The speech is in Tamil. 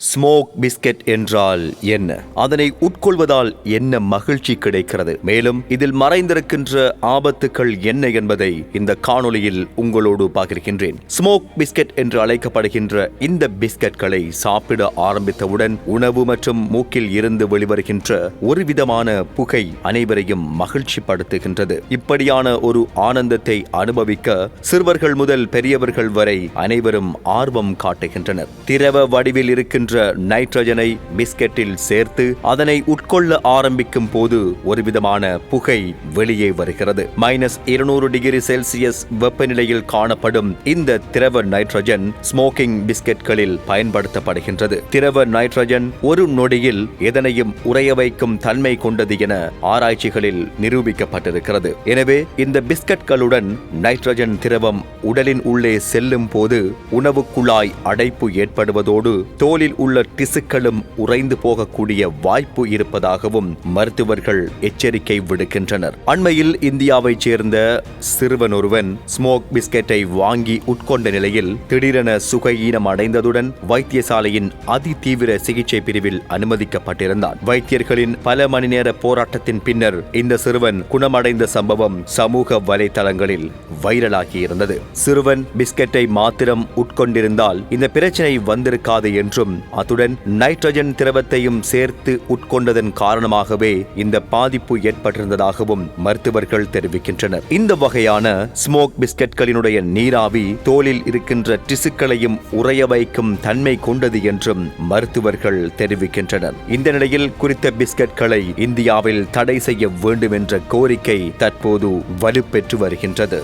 ஸ்மோக் பிஸ்கட் என்றால் என்ன? அதனை உட்கொள்வதால் என்ன மகிழ்ச்சி கிடைக்கிறது? மேலும் இதில் மறைந்திருக்கின்ற ஆபத்துக்கள் என்ன என்பதை இந்த காணொளியில் உங்களோடு பகிர்கின்றேன். ஸ்மோக் பிஸ்கட் என்று அழைக்கப்படுகின்ற இந்த பிஸ்கட்களை சாப்பிட ஆரம்பித்தவுடன் உணவு மற்றும் மூக்கில் இருந்து வெளிவருகின்ற ஒரு விதமான புகை அனைவரையும் மகிழ்ச்சி படுத்துகின்றது இப்படியான ஒரு ஆனந்தத்தை அனுபவிக்க சிறுவர்கள் முதல் பெரியவர்கள் வரை அனைவரும் ஆர்வம் காட்டுகின்றனர். திரவ வடிவில் இருக்கின்ற நைட்ரஜனை பிஸ்கெட்டில் சேர்த்து அதனை உட்கொள்ள ஆரம்பிக்கும் போது ஒருவிதமான புகை வெளியே வருகிறது. மைனஸ் இருநூறு டிகிரி செல்சியஸ் வெப்பநிலையில் காணப்படும் இந்த திரவ நைட்ரஜன் ஸ்மோக்கிங் பிஸ்கெட்களில் பயன்படுத்தப்படுகின்றது. திரவ நைட்ரஜன் ஒரு நொடியில் எதனையும் உறைய வைக்கும் தன்மை கொண்டது என ஆராய்ச்சிகளில் நிரூபிக்கப்பட்டிருக்கிறது. எனவே இந்த பிஸ்கட்களுடன் நைட்ரஜன் திரவம் உடலின் உள்ளே செல்லும் போது உணவு குழாய் அடைப்பு ஏற்படுவதோடு தோலில் உள்ள திசுக்களும் உறைந்து போகக்கூடிய வாய்ப்பு இருப்பதாகவும் மருத்துவர்கள் எச்சரிக்கை விடுக்கின்றனர். அண்மையில் இந்தியாவைச் சேர்ந்த சிறுவன் ஒருவன் ஸ்மோக் பிஸ்கெட்டை வாங்கி உட்கொண்ட நிலையில் திடீரென சுகையீனம் அடைந்ததுடன் வைத்தியசாலையின் அதிதீவிர சிகிச்சை பிரிவில் அனுமதிக்கப்பட்டிருந்தான். வைத்தியர்களின் பல மணி நேர போராட்டத்தின் பின்னர் இந்த சிறுவன் குணமடைந்த சம்பவம் சமூக வலைதளங்களில் வைரலாகி இருந்தது சிறுவன் பிஸ்கெட்டை மாத்திரம் உட்கொண்டிருந்தால் இந்த பிரச்சனை வந்திருக்காது என்றும் அத்துடன் நைட்ரஜன் திரவத்தையும் சேர்த்து உட்கொண்டதன் காரணமாகவே இந்த பாதிப்பு ஏற்பட்டிருந்ததாகவும் மருத்துவர்கள் தெரிவிக்கின்றனர். இந்த வகையான ஸ்மோக் பிஸ்கட்களினுடைய நீராவி தோலில் இருக்கின்ற திசுக்களையும் உறைய வைக்கும் தன்மை கொண்டது என்றும் மருத்துவர்கள் தெரிவிக்கின்றனர். இந்த நிலையில் குறித்த பிஸ்கட்களை இந்தியாவில் தடை செய்ய வேண்டும் என்ற கோரிக்கை தற்போது வலுப்பெற்று வருகின்றது.